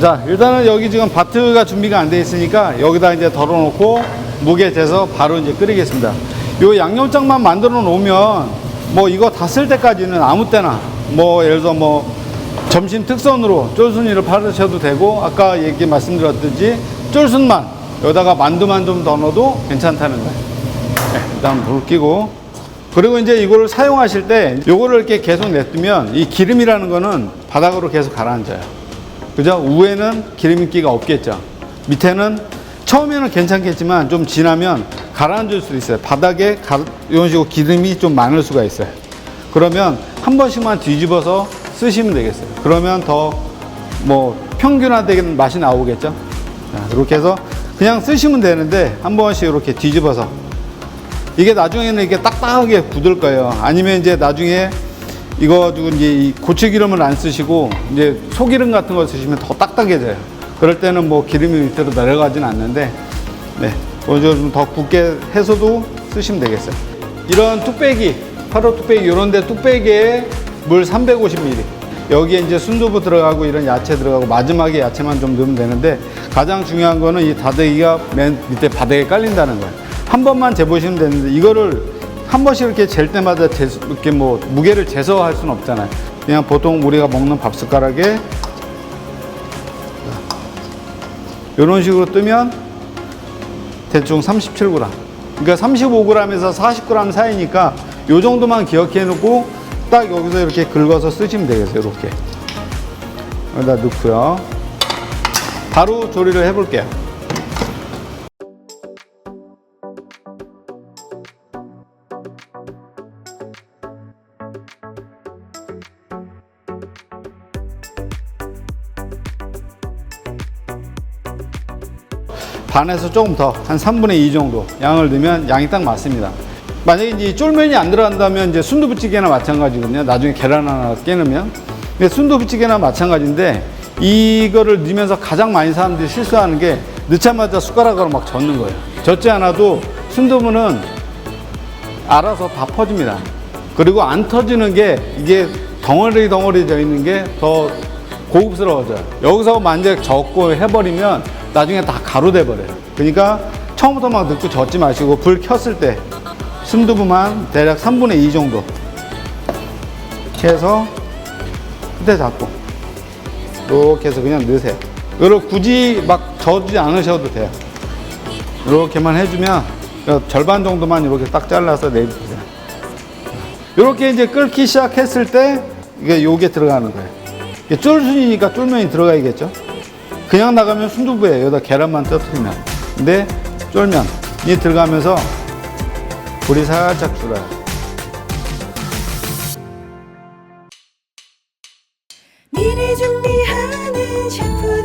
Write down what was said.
자, 일단은 여기 지금 바트가 준비가 안 돼 있으니까 여기다 이제 덜어놓고 무게 재서 바로 이제 끓이겠습니다. 요 양념장만 만들어 놓으면 뭐 이거 다 쓸 때까지는 아무 때나 뭐 예를 들어 뭐 점심 특선으로 쫄순이를 팔으셔도 되고 아까 얘기 말씀드렸듯이 쫄순만 여기다가 만두만 좀 더 넣어도 괜찮다는 거예요. 네, 일단 불 끄고 그리고 이제 이거를 사용하실 때 요거를 이렇게 계속 냅두면 이 기름이라는 거는 바닥으로 계속 가라앉아요. 그죠? 위에는 기름기가 없겠죠. 밑에는 처음에는 괜찮겠지만 좀 지나면 가라앉을 수도 있어요. 바닥에 가, 이런 식으로 기름이 좀 많을 수가 있어요. 그러면 한 번씩만 뒤집어서 쓰시면 되겠어요. 그러면 더 뭐 평균화되는 맛이 나오겠죠. 자, 이렇게 해서 그냥 쓰시면 되는데 한 번씩 이렇게 뒤집어서 이게 나중에는 이게 딱딱하게 굳을 거예요. 아니면 이제 나중에 이거 가지고 이제 이 고추기름을 안 쓰시고 이제 소기름 같은 거 쓰시면 더 딱딱해져요. 그럴 때는 뭐 기름이 밑으로 내려가진 않는데 네. 좀더 굳게 해서도 쓰시면 되겠어요. 이런 뚝배기, 화로 뚝배기 이런 데 뚝배기에 물 350ml. 여기에 이제 순두부 들어가고 이런 야채 들어가고 마지막에 야채만 좀 넣으면 되는데 가장 중요한 거는 이 다대기가 맨 밑에 바닥에 깔린다는 거예요. 한 번만 재보시면 되는데 이거를 한 번씩 이렇게 잴 때마다 재, 이렇게 뭐 무게를 재서 할 수는 없잖아요. 그냥 보통 우리가 먹는 밥 숟가락에 이런 식으로 뜨면 대충 37g. 그러니까 35g에서 40g 사이니까 요 정도만 기억해 놓고 딱 여기서 이렇게 긁어서 쓰시면 되겠어요. 이렇게. 여기다 넣고요. 바로 조리를 해 볼게요. 반에서 조금 더, 한 3분의 2 정도 양을 넣으면 양이 딱 맞습니다. 만약에 이제 쫄면이 안 들어간다면 이제 순두부찌개나 마찬가지거든요. 나중에 계란 하나 깨놓으면. 근데 순두부찌개나 마찬가지인데 이거를 넣으면서 가장 많이 사람들이 실수하는 게 넣자마자 숟가락으로 막 젓는 거예요. 젓지 않아도 순두부는 알아서 다 퍼집니다. 그리고 안 터지는 게 이게 덩어리 덩어리 져 있는 게 더 고급스러워져요. 여기서 만약 젓고 해버리면 나중에 다 가루 돼 버려요. 그러니까 처음부터 막 넣고 젓지 마시고 불 켰을 때 순두부만 대략 3분의 2 정도 이렇게 해서 끝에 잡고 이렇게 해서 그냥 넣으세요. 이걸 굳이 막 저지 않으셔도 돼요. 이렇게만 해주면 절반 정도만 이렇게 딱 잘라서 내주세요. 이렇게 이제 끓기 시작했을 때 이게 요게 들어가는 거예요. 쫄순이니까 쫄면이 들어가야겠죠. 그냥 나가면 순두부예요. 여기다 계란만 떠뜨리면. 근데 쫄면이 들어가면서 불이 살짝 줄어요. 미래 준비하는 셰프